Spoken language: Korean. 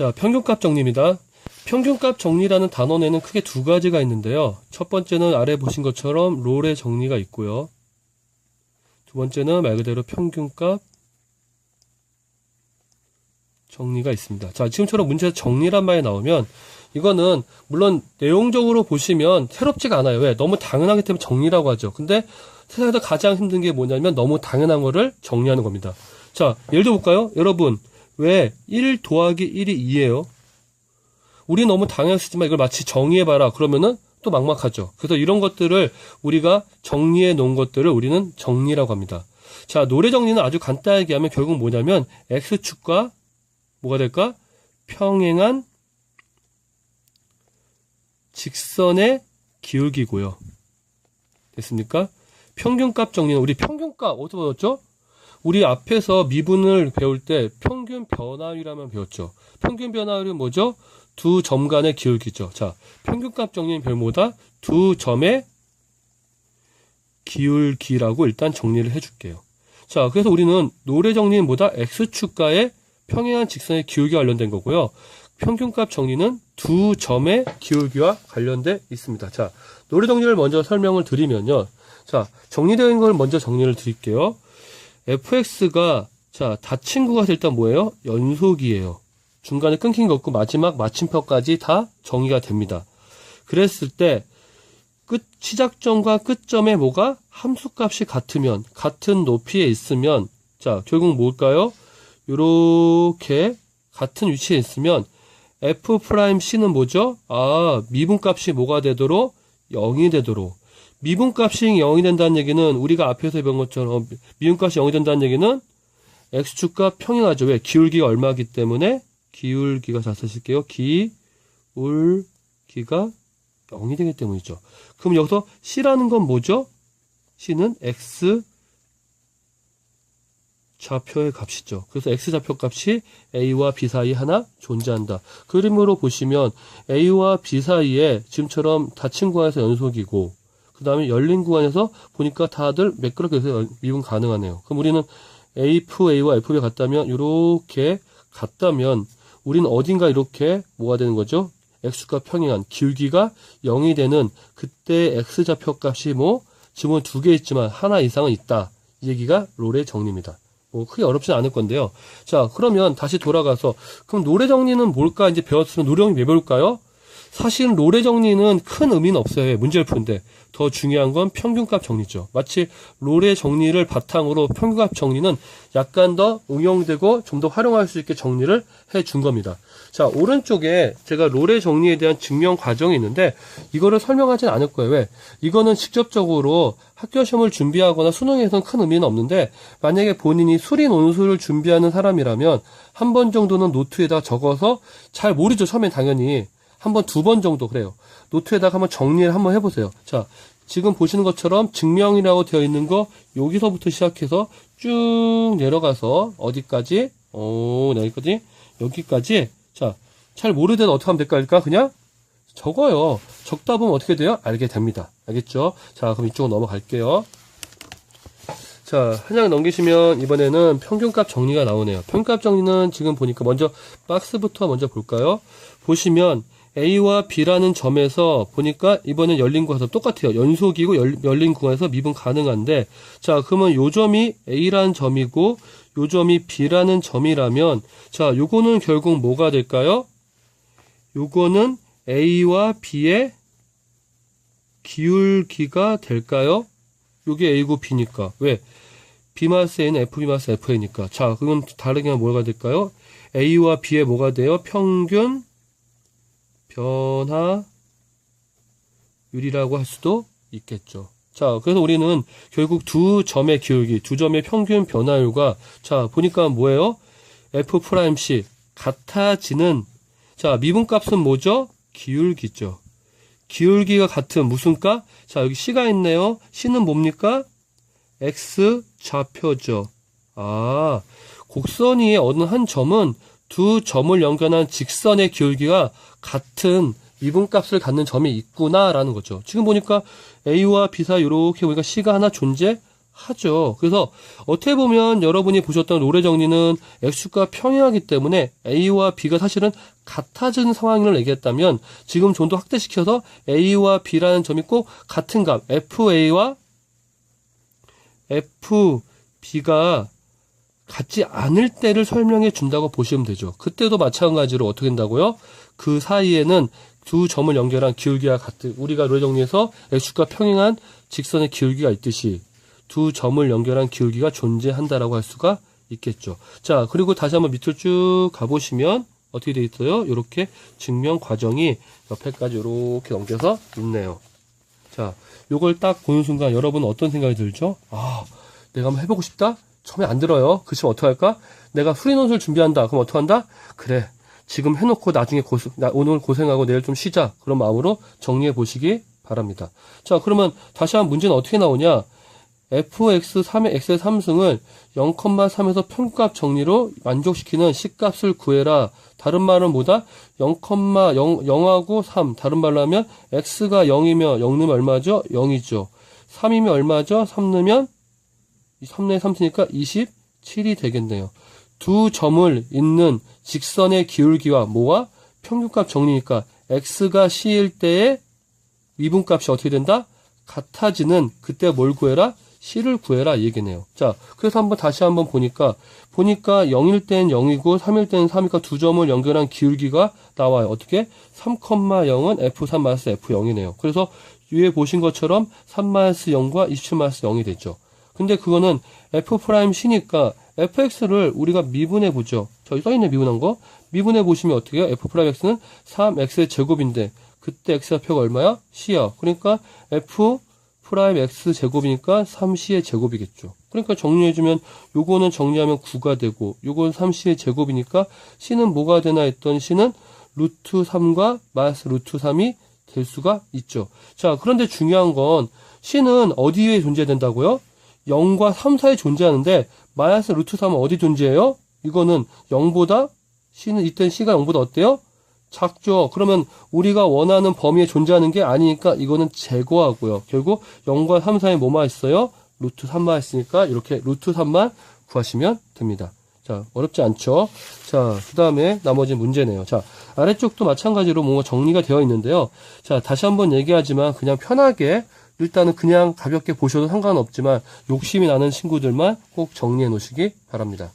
자, 평균값 정리입니다. 평균값 정리라는 단원에는 크게 두 가지가 있는데요. 첫 번째는 아래 보신 것처럼 롤의 정리가 있고요. 두 번째는 말 그대로 평균값 정리가 있습니다. 자, 지금처럼 문제에서 정리란 말이 나오면 이거는 물론 내용적으로 보시면 새롭지가 않아요. 왜? 너무 당연하기 때문에 정리라고 하죠. 근데 세상에서 가장 힘든 게 뭐냐면 너무 당연한 거를 정리하는 겁니다. 자, 예를 들어 볼까요? 여러분, 왜 1 더하기 1이 2예요? 우리 너무 당연하시지만 이걸 마치 정의해봐라. 그러면은 또 막막하죠. 그래서 이런 것들을 우리가 정리해 놓은 것들을 우리는 정리라고 합니다. 자, 노래 정리는 아주 간단하게 하면 결국 뭐냐면 X축과 뭐가 될까? 평행한 직선의 기울기고요. 됐습니까? 평균값 정리는 우리 평균값 어디서 배웠죠? 우리 앞에서 미분을 배울 때 평균 변화율이라면 배웠죠. 평균 변화율은 뭐죠? 두 점 간의 기울기죠. 자, 평균값 정리는 별모다 두 점의 기울기라고 일단 정리를 해줄게요. 자, 그래서 우리는 노래 정리는 뭐다? x축과의 평행한 직선의 기울기와 관련된 거고요. 평균값 정리는 두 점의 기울기와 관련돼 있습니다. 자, 노래 정리를 먼저 설명을 드리면요. 자, 있는 걸 먼저 정리를 드릴게요. Fx가 자, 다 친구가 될때 뭐예요? 연속이에요. 중간에 끊긴 거 없고 마지막 마침표까지 다 정의가 됩니다. 그랬을 때 끝 시작점과 끝점에 뭐가 함수값이 같으면 같은 높이에 있으면 자, 결국 뭘까요? 요렇게 같은 위치에 있으면 f 프라임 c는 뭐죠? 아, 미분값이 뭐가 되도록 0이 되도록 미분값이 0이 된다는 얘기는 우리가 앞에서 배운 것처럼 미분값이 0이 된다는 얘기는 x축과 평행하죠. 왜? 기울기가 얼마기 때문에 기울기가 잘 쓰실게요. 기울기가 0이 되기 때문이죠. 그럼 여기서 c라는 건 뭐죠? c는 x 좌표의 값이죠. 그래서 x좌표 값이 a와 b 사이에 하나 존재한다. 그림으로 보시면 a와 b 사이에 지금처럼 닫힌 구간에서 연속이고 그 다음에 열린 구간에서 보니까 다들 매끄럽게 해서 미분 가능하네요. 그럼 우리는 f, a와 f가 같다면 이렇게 같다면 우리는 어딘가 이렇게 뭐가 되는 거죠? x과 평행한 기울기가 0이 되는 그때 x좌표 값이 뭐 지금은 두개 있지만 하나 이상은 있다. 이 얘기가 롤의 정리입니다. 뭐 크게 어렵진 않을 건데요. 자, 그러면 다시 돌아가서 그럼 노래 정리는 뭘까 이제 배웠으면 정리 왜 배울까요? 사실 노래 정리는 큰 의미는 없어요. 문제를 푸는데 더 중요한 건 평균값 정리죠. 마치 롤의 정리를 바탕으로 평균값 정리는 약간 더 응용되고 좀 더 활용할 수 있게 정리를 해 준 겁니다. 자, 오른쪽에 제가 롤의 정리에 대한 증명 과정이 있는데 이거를 설명하진 않을 거예요. 왜? 이거는 직접적으로 학교 시험을 준비하거나 수능에서는 큰 의미는 없는데 만약에 본인이 수리 논술을 준비하는 사람이라면 한 번 정도는 노트에다 적어서 잘 모르죠. 처음엔 당연히 한 번, 두 번 정도 그래요. 노트에다가 한번 정리를 한번 해보세요. 자, 지금 보시는 것처럼 증명이라고 되어 있는 거 여기서부터 시작해서 쭉 내려가서 어디까지? 오, 여기까지? 여기까지? 자, 잘 모르더라도 어떻게 하면 될까? 그냥 적어요. 적다 보면 어떻게 돼요? 알게 됩니다. 알겠죠? 자, 그럼 이쪽으로 넘어갈게요. 자, 한 장 넘기시면 이번에는 평균값 정리가 나오네요. 평균값 정리는 지금 보니까 먼저 박스부터 먼저 볼까요? 보시면 A와 B라는 점에서 보니까 이번엔 열린 구간에서 똑같아요. 연속이고 열, 린 구간에서 미분 가능한데 자 그러면 요 점이 A라는 점이고 요 점이 B라는 점이라면 자 요거는 결국 뭐가 될까요? 요거는 A와 B의 기울기가 될까요? 요게 A고 B니까 왜? B 마스 A는 FB 마스 FA니까 자 그건 다르게 뭐가 될까요? A와 B의 뭐가 돼요? 평균 변화율이라고 할 수도 있겠죠. 자, 그래서 우리는 결국 두 점의 기울기, 두 점의 평균 변화율과 자, 보니까 뭐예요? f 프라임 c 같아지는 자, 미분값은 뭐죠? 기울기죠. 기울기가 같은 무슨 값? 자, 여기 c가 있네요. c는 뭡니까? x 좌표죠. 아, 곡선 위에 어느 한 점은 두 점을 연결한 직선의 기울기가 같은 미분값을 갖는 점이 있구나라는 거죠. 지금 보니까 A와 B 사이 이렇게 보니까 C가 하나 존재하네요. 하죠. 그래서 어떻게 보면 여러분이 보셨던 롤의 정리는 x가 평행하기 때문에 a와 b가 사실은 같아지는 상황을 얘기했다면 지금 좀 더 확대시켜서 a와 b라는 점이 꼭 같은 값 fa와 fb가 같지 않을 때를 설명해 준다고 보시면 되죠. 그때도 마찬가지로 어떻게 된다고요? 그 사이에는 두 점을 연결한 기울기와 같은 우리가 롤 정리해서 x가 평행한 직선의 기울기가 있듯이 두 점을 연결한 기울기가 존재한다라고 할 수가 있겠죠. 자, 그리고 다시 한번 밑으로 쭉 가보시면 어떻게 돼 있어요? 이렇게 증명 과정이 옆에까지 이렇게 넘겨서 있네요. 자, 요걸 딱 보는 순간 여러분 어떤 생각이 들죠? 아, 내가 한번 해보고 싶다? 처음에 안 들어요. 그치면 어떡할까? 내가 수리논술 준비한다. 그럼 어떡한다? 그래. 지금 해놓고 나중에 고생, 나 오늘 고생하고 내일 좀 쉬자. 그런 마음으로 정리해 보시기 바랍니다. 자, 그러면 다시 한번 문제는 어떻게 나오냐? fx3의 x의 3승을 0,3에서 평균값 정리로 만족시키는 식값을 구해라. 다른 말은 뭐다? 0,0, 0하고 3. 다른 말로 하면 x가 0이면 0 넣으면 얼마죠? 0이죠. 3이면 얼마죠? 3 넣으면 3 내에 3쓰니까 27이 되겠네요. 두 점을 잇는 직선의 기울기와 뭐와 평균값 정리니까 x가 c일 때의 미분값이 어떻게 된다? 같아지는 그때 뭘 구해라? c를 구해라 이 얘기네요. 자, 그래서 한번 다시 한번 보니까 보니까 0일 땐 0이고 3일 땐 3이니까 두 점을 연결한 기울기가 나와요. 어떻게? 3,0은 f3 f0이네요. 그래서 위에 보신 것처럼 3-0과 27-0이 됐죠. 근데 그거는 f'c니까 fx를 우리가 미분해 보죠. 저기 써있네 미분한 거. 미분해 보시면 어떻게 해요? f'x는 3x의 제곱인데 그때 x좌표가 얼마야? c야. 그러니까 f 프라임 x 제곱이니까 3c의 제곱이겠죠. 그러니까 정리해주면 요거는 정리하면 9가 되고 요건 3c의 제곱이니까 c는 뭐가 되나 했던 c는 루트 3과 마이너스 루트 3이 될 수가 있죠. 자 그런데 중요한 건 c는 어디에 존재된다고요? 0과 3 사이에 존재하는데 마이너스 루트 3은 어디 존재해요? 이거는 0보다 c는 이땐 c가 0보다 어때요? 작죠. 그러면 우리가 원하는 범위에 존재하는 게 아니니까 이거는 제거하고요. 결국 0과 3 사이에 뭐만 있어요? 루트 3만 있으니까 이렇게 루트 3만 구하시면 됩니다. 자, 어렵지 않죠? 자, 그 다음에 나머지 문제네요. 자, 아래쪽도 마찬가지로 뭔가 정리가 되어 있는데요. 자, 다시 한번 얘기하지만 그냥 편하게 일단은 그냥 가볍게 보셔도 상관없지만 욕심이 나는 친구들만 꼭 정리해 놓으시기 바랍니다.